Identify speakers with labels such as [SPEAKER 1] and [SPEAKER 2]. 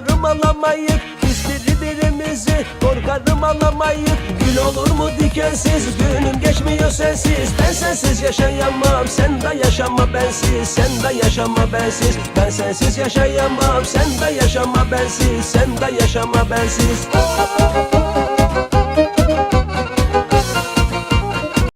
[SPEAKER 1] Korkarım alamayıp Küstürü birimizi Korkarım alamayıp Gül olur mu dikensiz. Günüm geçmiyor sensiz. Ben sensiz yaşayamam. Sen de yaşama bensiz. Sen de yaşama bensiz. Ben sensiz yaşayamam. Sen de yaşama bensiz. Sen de yaşama bensiz. Müzik